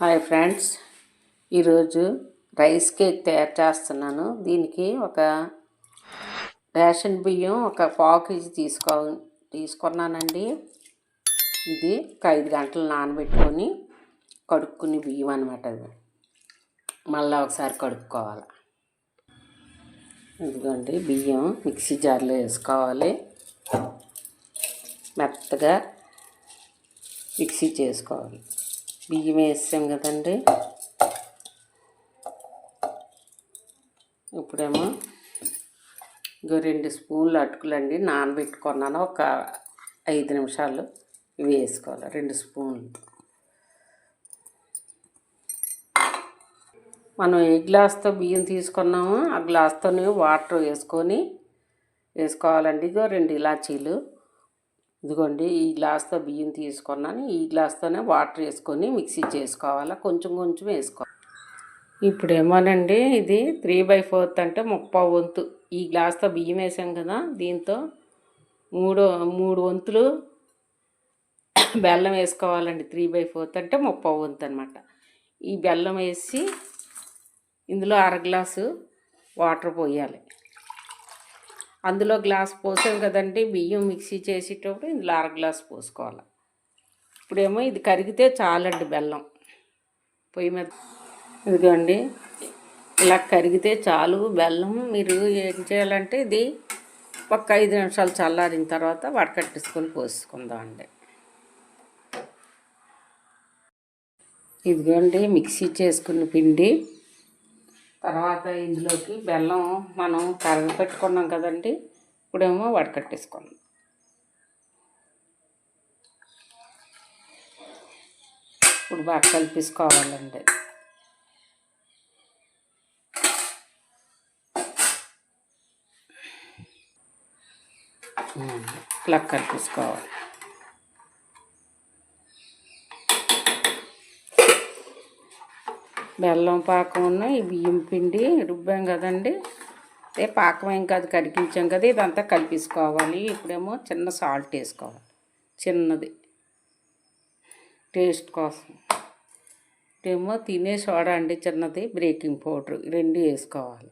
Hi friends. ఈరోజు rice cake తయారు చేస్తున్నాను. దీనికి ఒక రేషన్ బియ్యం ఒక పావు కేజీ తీసుకో తీసుకున్నానండి. ఇది ఒక ఐదు గంటలు నానబెట్టుకొని కడుక్కుని బియ్యం అనమాట అది. మళ్ళీ ఒకసారి కడుక్కోవాలి. ఇదిగోండి బియ్యం మిక్సీ జార్లో వేసుకోవాలి. మెత్తగా మిక్సీ చేసుకోవాలి. బియ్యం వేసాం కదండి. ఇప్పుడేమో ఇంకో రెండు స్పూన్లు అటుకులండి నానబెట్టుకున్నాను. ఒక ఐదు నిమిషాలు ఇవి వేసుకోవాలి. రెండు స్పూన్లు. మనం ఏ గ్లాస్తో బియ్యం తీసుకున్నామో ఆ గ్లాస్తోనే వాటర్ వేసుకొని వేసుకోవాలండి. ఇగో రెండు ఇలాచీలు. ఇదిగోండి ఈ గ్లాస్తో బియ్యం తీసుకున్నాను. ఈ గ్లాస్తోనే వాటర్ వేసుకొని మిక్సీ చేసుకోవాలి? కొంచెం కొంచెం వేసుకోవాలి. ఇప్పుడేమోనండి ఇది త్రీ బై ఫోర్త్ అంటే ముప్పై వంతు. ఈ గ్లాస్తో బియ్యం వేసాం కదా దీంతో మూడు మూడు వంతులు బెల్లం వేసుకోవాలండి. త్రీ బై ఫోర్త్ అంటే ముప్పై వంతు అనమాట ఈ బెల్లం వేసి ఇందులో అర గ్లాసు వాటర్ పోయాలి. అందులో గ్లాస్ పోసాం కదండి బియ్యం మిక్సీ చేసేటప్పుడు ఇందులో అర గ్లాస్ పోసుకోవాలి. ఇప్పుడేమో ఇది కరిగితే చాలండి బెల్లం. పొయ్యి మీద ఇదిగోండి ఇలా కరిగితే చాలు బెల్లం. మీరు ఏం చేయాలంటే ఇది ఒక ఐదు నిమిషాలు చల్లారిన తర్వాత వడకట్టేసుకొని పోసుకుందామండి ఇదిగోండి మిక్సీ చేసుకున్న పిండి తర్వాత ఇందులోకి బెల్లం మనం కరగపెట్టుకున్నాం కదండి ఇప్పుడేమో వడకట్టేసుకున్నాం ఇప్పుడు బాగా కలిపేసుకోవాలండి. ఇట్లా కలిపేసుకోవాలి. బెల్లం పాకం ఈ బియ్యం పిండి రుబ్బాం కదండి. అదే పాకం ఏం కాదు కడిగించాం కదా ఇదంతా కలిపేసుకోవాలి. ఇప్పుడేమో చిన్న సాల్ట్ వేసుకోవాలి చిన్నది. టేస్ట్ కోసం. ఇప్పుడేమో తినే సోడా అండి చిన్నది. బ్రేకింగ్ పౌడర్ రెండు వేసుకోవాలి.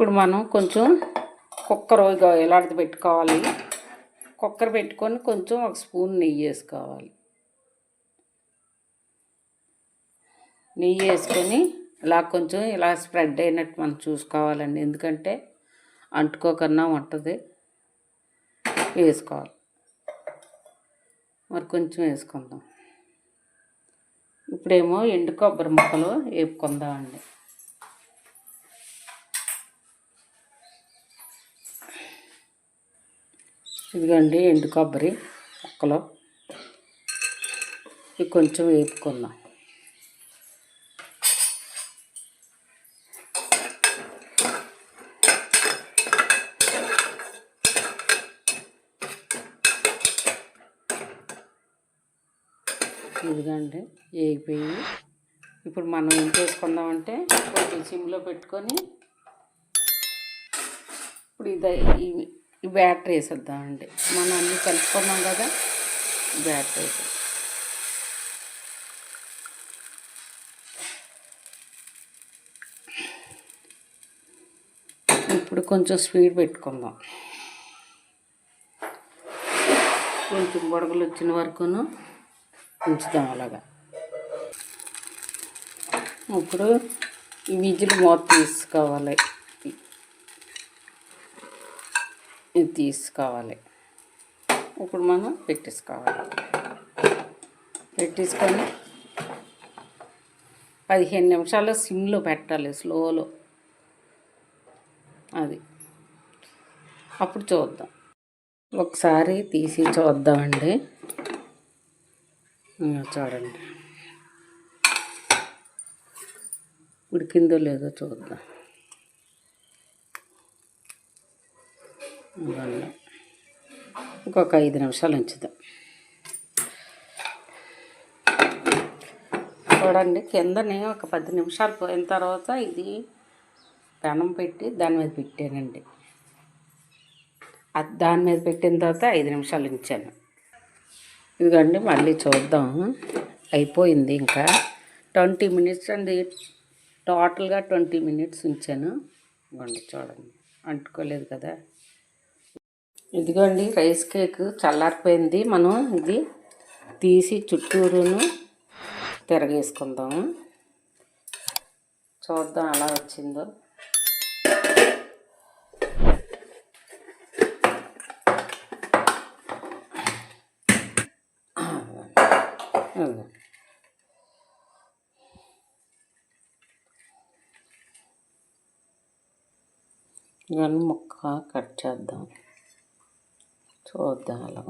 ఇప్పుడు మనం కొంచెం కుక్కర్ ఎలాంటిది పెట్టుకోవాలి. కుక్కర్ పెట్టుకొని కొంచెం ఒక స్పూన్ నెయ్యి వేసుకోవాలి. నెయ్యి వేసుకొని ఇలా కొంచెం ఇలా స్ప్రెడ్ అయినట్టు మనం చూసుకోవాలండి. ఎందుకంటే అంటుకోకన్నా ఉంటుంది వేసుకోవాలి. మరి కొంచెం వేసుకుందాం. ఇప్పుడేమో ఎండు కొబ్బరి ముక్కలు వేపుకుందామండి. ఇదిగోండి ఎండు కొబ్బరి ముక్కలు. ఇవి కొంచెం వేపుకుందాం. ఇదిగండి వేగిపోయి. ఇప్పుడు మనం ఏం చేసుకుందామంటే కొంచెం సిమ్లో పెట్టుకొని ఇప్పుడు ఇది బ్యాటర్ వేసేద్దామండి. మనం అన్నీ కలుపుకున్నాం కదా బ్యాటర్ వేసేద్దాం. ఇప్పుడు కొంచెం స్పీడ్ పెట్టుకుందాం. కొంచెం బొడగలు వచ్చిన వరకును ఉంచుదాం అలాగా. ఇప్పుడు విజిల్ మూత తీసుకోవాలి. ఇది తీసుకోవాలి. ఇప్పుడు మనం పెట్టేసుకోవాలి. పెట్టేసుకొని పదిహేను నిమిషాలు సిమ్లో పెట్టాలి స్లోలో. అది. అప్పుడు చూద్దాం. ఒకసారి తీసి చూద్దామండి. చూడండి. ఉడికిందో లేదో చూద్దాం. వల్ల ఇంకొక ఐదు నిమిషాలు ఉంచుదాం. చూడండి కిందనే ఒక పది నిమిషాలు పోయిన తర్వాత ఇది పెనం పెట్టి దాని మీద పెట్టానండి. అది దాని మీద పెట్టిన తర్వాత ఐదు నిమిషాలు ఉంచాను. ఇదిగోండి మళ్ళీ చూద్దాం. అయిపోయింది ఇంకా. ట్వంటీ మినిట్స్ అండి. టోటల్గా ట్వంటీ మినిట్స్ ఉంచాను. ఇవ్వండి చూడండి. అంటుకోలేదు కదా. ఇదిగోండి రైస్ కేక్ చల్లారిపోయింది. మనం ఇది తీసి చుట్టూరును తిరగేసుకుందాము. చూద్దాం అలా వచ్చిందో. ఇవన్నీ ముక్క కట్ చేద్దాం. చూద్దాం అలా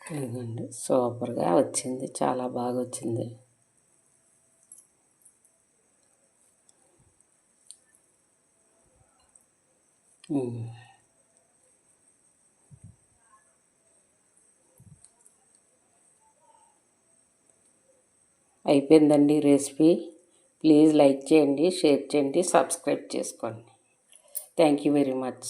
ఇదిగోండి సూపర్గా వచ్చింది చాలా బాగా వచ్చింది ఉమ్. అయిపోయిందండి రెసిపీ. ప్లీజ్ లైక్ చేయండి షేర్ చేయండి సబ్స్క్రైబ్ చేసుకోండి. Thank you very much.